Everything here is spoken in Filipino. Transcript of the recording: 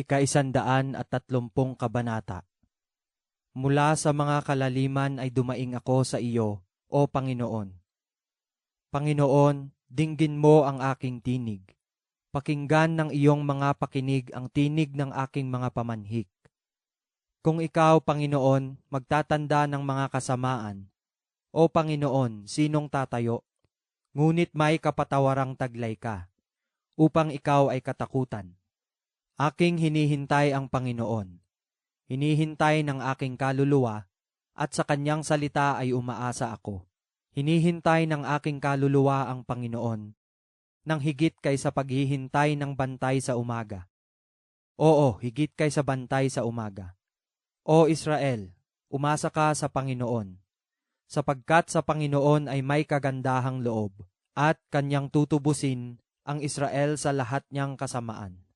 Ikaisandaan at tatlumpung kabanata. Mula sa mga kalaliman ay dumaing ako sa iyo, O Panginoon. Panginoon, dinggin mo ang aking tinig. Pakinggan ng iyong mga pakinig ang tinig ng aking mga pamanhik. Kung ikaw, Panginoon, magtatanda ng mga kasamaan, O Panginoon, sinong tatayo? Ngunit may kapatawarang taglay ka, upang ikaw ay katakutan. Aking hinihintay ang Panginoon. Hinihintay ng aking kaluluwa, at sa kanyang salita ay umaasa ako. Hinihintay ng aking kaluluwa ang Panginoon, nang higit kaysa paghihintay ng bantay sa umaga. Oo, higit kaysa bantay sa umaga. O Israel, umasa ka sa Panginoon, sapagkat sa Panginoon ay may kagandahang loob, at kanyang tutubusin ang Israel sa lahat niyang kasamaan.